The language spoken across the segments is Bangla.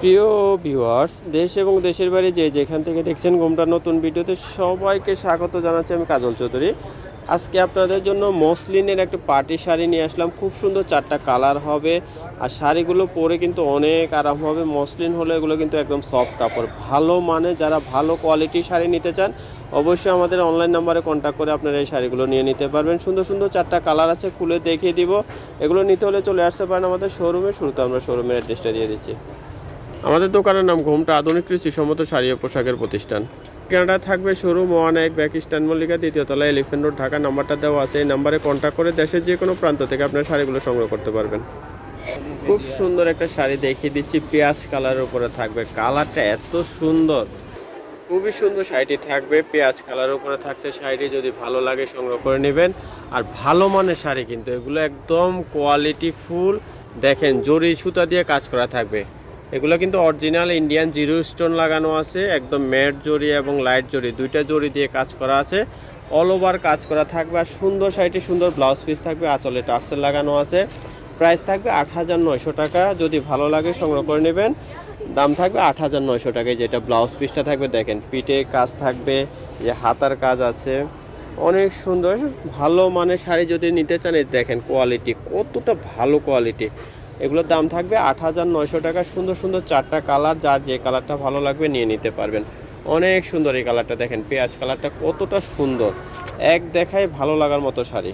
প্রিয় ভিউয়ার্স দেশ এবং দেশের বাইরে যে যেখান থেকে দেখছেন ঘুমটা নতুন ভিডিওতে সবাইকে স্বাগত জানাচ্ছি আমি কাজল চৌধুরী। আজকে আপনাদের জন্য মসলিনের একটা পার্টি শাড়ি নিয়ে আসলাম। খুব সুন্দর চারটা কালার হবে। আর শাড়িগুলো পরে কিন্তু অনেক আরাম হবে, মসলিন হলে এগুলো কিন্তু একদম সফট কাপড়। ভালো মানে যারা ভালো কোয়ালিটির শাড়ি নিতে চান, অবশ্যই আমাদের অনলাইন নাম্বারে কন্ট্যাক্ট করে আপনারা এই শাড়িগুলো নিয়ে নিতে পারবেন। সুন্দর সুন্দর চারটা কালার আছে, খুলে দেখিয়ে দিব। এগুলো নিতে হলে চলে আসতে পারেন আমাদের শোরুমে শুরুতে আমরা শোরুমের অ্যাড্রেসটা দিয়ে দিচ্ছি। আমাদের দোকানের নাম ঘুমটা আধুনিক কৃষিসম্মত শাড়ি ও পোশাকের প্রতিষ্ঠান। কেনাডা থাকবে শোরুম ওয়ান এক ব্যাক স্ট্যান্ড মল্লিকা, দ্বিতীয় তলায় এলিফেন্ট রোড ঢাকা নাম্বারটা দেওয়া আছে। এই নাম্বারে কন্ট্যাক্ট করে দেশের যে কোনো প্রান্ত থেকে আপনার শাড়িগুলো সংগ্রহ করতে পারবেন। খুব সুন্দর একটা শাড়ি দেখিয়ে দিচ্ছি। পেঁয়াজ কালারের উপরে থাকবে। কালারটা এত সুন্দর। খুবই সুন্দর শাড়িটি থাকবে। পেঁয়াজ কালারের উপরে থাকছে শাড়িটি। যদি ভালো লাগে সংগ্রহ করে নেবেন। আর ভালো মানের শাড়ি কিন্তু এগুলো একদম কোয়ালিটি ফুল। দেখেন, জরি সুতা দিয়ে কাজ করা থাকবে। এগুলো কিন্তু অরিজিনাল ইন্ডিয়ান জিরো স্টোন লাগানো আছে। একদম ম্যাট জরি এবং লাইট জরি। দুইটা জরি দিয়ে কাজ করা আছে। অল ওভার কাজ করা থাকবে। আর সুন্দর শাড়িটি, সুন্দর ব্লাউজ পিস থাকবে। আঁচলে টার্সেল লাগানো আছে। প্রাইস থাকবে আট হাজার নয়শো টাকা। যদি ভালো লাগে, সংগ্রহ করে নেবেন। দাম থাকবে আট হাজার নয়শো টাকায় যেটা ব্লাউজ পিসটা থাকবে, দেখেন, পিঠে কাজ থাকবে যে হাতার কাজ আছে। অনেক সুন্দর, ভালো মানের শাড়ি যদি নিতে চান দেখেন কোয়ালিটি কতটা ভালো কোয়ালিটি এগুলোর দাম থাকবে আট হাজার নয়শো টাকা। সুন্দর সুন্দর চারটা কালার, যার যে কালারটা ভালো লাগবে নিয়ে নিতে পারবেন। অনেক সুন্দর এই কালারটা, দেখেন, পেঁয়াজ কালারটা কতটা সুন্দর। এক দেখায় ভালো লাগার মতো শাড়ি।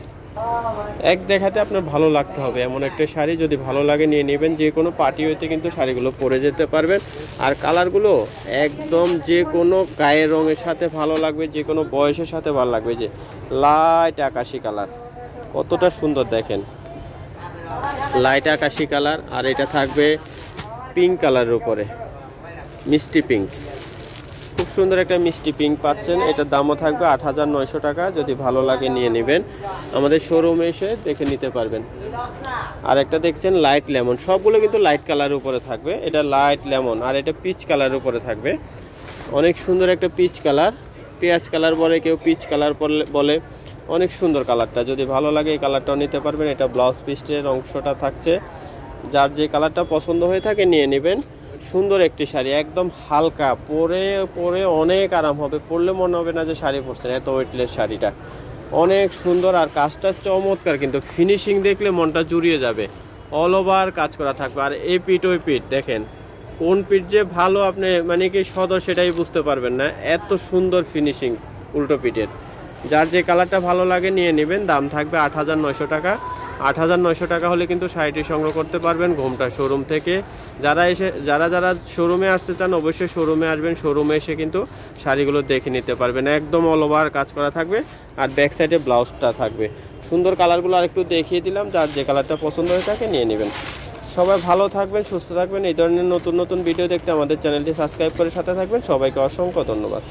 এক দেখাতে আপনার ভালো লাগতে হবে। এমন একটা শাড়ি যদি ভালো লাগে নিয়ে নেবেন, যে কোনো পার্টি হইতে কিন্তু শাড়িগুলো পরে যেতে পারবেন। আর কালারগুলো একদম যে কোনো গায়ের রঙের সাথে ভালো লাগবে, যে কোনো বয়সের সাথে ভালো লাগবে। যে লাইট আকাশি কালার, কতটা সুন্দর দেখেন। লাইট আকাশি কালার, আর এটা থাকবে পিঙ্ক কালারের উপরে, মিষ্টি পিঙ্ক। খুব সুন্দর একটা মিষ্টি পিঙ্ক পাচ্ছেন। এটার দামও থাকবে আট হাজার নয়শো টাকা। যদি ভালো লাগে নিয়ে নেবেন। আমাদের শোরুমে এসে দেখে নিতে পারবেন। আর একটা দেখছেন লাইট লেমন সবগুলো কিন্তু লাইট কালারের উপরে থাকবে। এটা লাইট লেমন আর এটা পিচ কালারের উপরে থাকবে। অনেক সুন্দর একটা পিচ কালার পেঁয়াজ কালার বলে, কেউ পিচ কালার বলে। অনেক সুন্দর কালারটা যদি ভালো লাগে এই কালারটাও নিতে পারবেন। এটা ব্লাউজ পিসের অংশটা থাকছে। যার যে কালারটা পছন্দ হয়ে থাকে নিয়ে নেবেন। সুন্দর একটি শাড়ি, একদম হালকা, পরে পরে অনেক আরাম হবে, পরলে মনে হবে না যে শাড়ি পরছেন, এত ওয়েটলেস শাড়িটা। অনেক সুন্দর আর কাজটা চমৎকার, কিন্তু ফিনিশিং দেখলে মনটা জুড়িয়ে যাবে। অল ওভার কাজ করা থাকবে। আর এই পিঠ, ওই পিঠ, দেখেন, কোন পিঠ যে ভালো আপনি মানে কি সদর সেটাই বুঝতে পারবেন না। এত সুন্দর ফিনিশিং উল্টো পিঠের। যার যে কালারটা ভালো লাগে নিয়ে নেবেন, দাম থাকবে আট হাজার নয়শো টাকা। আট হাজার নয়শো টাকা হলে কিন্তু শাড়িটি সংগ্রহ করতে পারবেন ঘোমটা শোরুম থেকে। যারা এসে যারা যারা শোরুমে আসতে চান, অবশ্যই শোরুমে আসবেন। শোরুমে এসে কিন্তু শাড়িগুলো দেখে নিতে পারবেন। একদম অল ওভার কাজ করা থাকবে আর ব্যাক সাইডে ব্লাউজটা থাকবে। সুন্দর কালারগুলো আরেকটু দেখিয়ে দিলাম। যার যে কালারটা পছন্দ হয়ে থাকে নিয়ে নেবেন। সবাই ভালো থাকবেন, সুস্থ থাকবেন। এই ধরনের নতুন নতুন ভিডিও দেখতে আমাদের চ্যানেলটি সাবস্ক্রাইব করে সাথে থাকবেন। সবাইকে অসংখ্য ধন্যবাদ।